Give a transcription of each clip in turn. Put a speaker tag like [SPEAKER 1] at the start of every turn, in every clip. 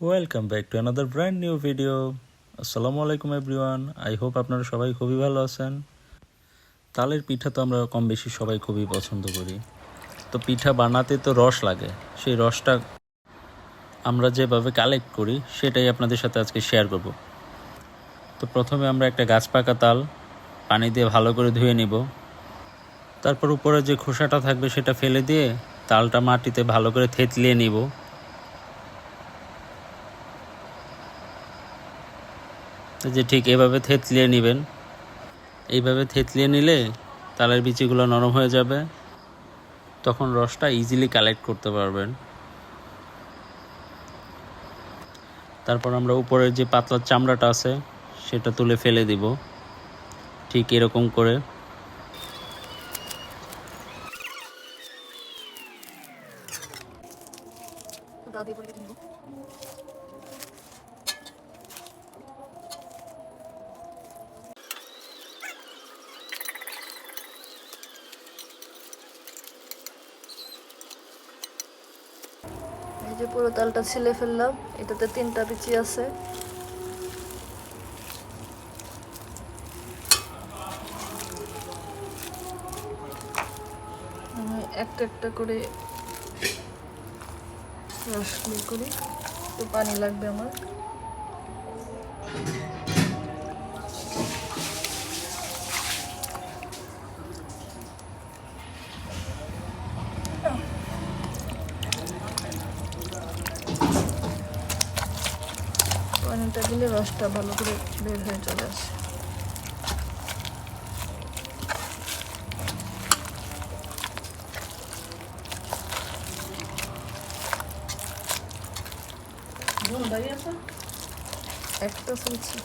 [SPEAKER 1] Welcome back to another brand new video আসসালামু আলাইকুম everyone I hope আপনারা সবাই খুবই ভালো আছেন। তালের পিঠা তো আমরা কম বেশি সবাই খুবই পছন্দ করি। তো পিঠা বানাতে তো রস লাগে। সেই রসটা আমরা যেভাবে কালেক্ট করি, সেটাই আপনাদের সাথে আজকে শেয়ার করব। তো প্রথমে আমরা একটা গাছ পাকা তাল পানি দিয়ে ভালো করে ধুয়ে নিব। তারপর উপরে যে খোসাটা থাকবে সেটা ফেলে দিয়ে তালটা মাটিতে ভালো করে থেতলিয়ে নিব। যে ঠিক এভাবে থেতলিয়ে নেবেন। এইভাবে থেতলিয়ে নিলে তালের বিচিগুলো নরম হয়ে যাবে। তখন রসটা ইজিলি কালেক্ট করতে পারবেন। তারপর আমরা উপরের যে পাতলার চামড়াটা আছে, সেটা তুলে ফেলে দিব। ঠিক এরকম করে।
[SPEAKER 2] দাদি পরে কেটে নেব এই যে পুরো তালটা ছিলে ফেললাম, এটাতে তিনটা বিচি আছে। আমি একটা একটা করে রস করি তো পানি লাগবে আমার। পানিটা দিলে রসটা ভালো করে বের হয়ে চলে আসে। একটা চলছে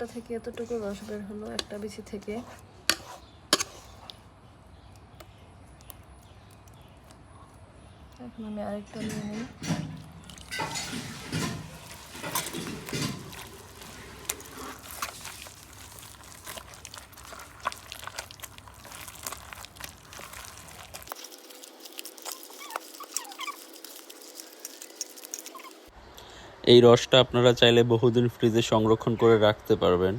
[SPEAKER 2] একটা থেকে এতটুকু রস বের হলো একটা বিচি থেকে। এখন আমি আরেকটা নিয়ে নিই।
[SPEAKER 1] এই রসটা আপনারা চাইলে বহুদিন ফ্রিজে সংরক্ষণ করে রাখতে পারবেন।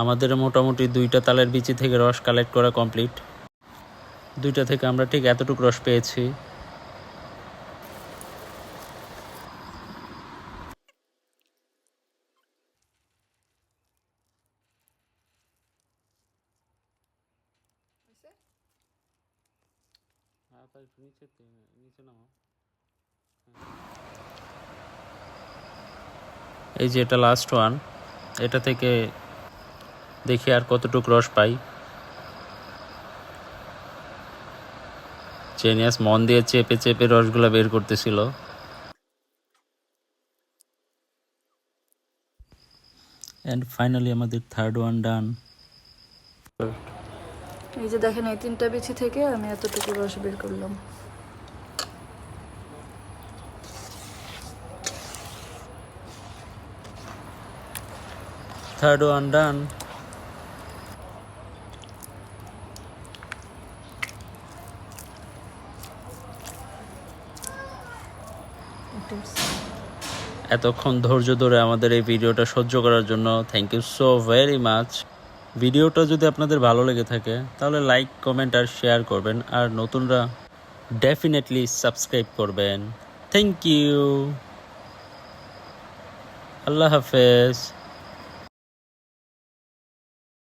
[SPEAKER 1] আমাদের মোটামুটি দুইটা তালের বিচি থেকে রস কালেক্ট করা কমপ্লিট। দুইটা থেকে আমরা ঠিক এতটুকু রস পেয়েছি। এই যে এটা লাস্ট ওয়ান এটা থেকে দেখি আর কতটুকু রস পাই। জেনিয়াস মন দিয়ে চেপে চেপে রসগুলো বের করতেছিল। অ্যান্ড ফাইনালি আমাদের থার্ড ওয়ান ডান
[SPEAKER 2] এই যে দেখেন, এই তিনটা বিচি থেকে আমি এতটুকু রস বের করলাম।
[SPEAKER 1] থার্ড ওয়ান ডান এতক্ষণ ধৈর্য ধরে আমাদের এই ভিডিওটা সহ্য করার জন্য thank you so very much ভিডিওটা যদি আপনাদের ভালো লেগে থাকে, তাহলে লাইক কমেন্ট আর শেয়ার করবেন, আর নতুনরা ডেফিনেটলি সাবস্ক্রাইব করবেন। থ্যাংক ইউ আল্লাহ হাফেজ।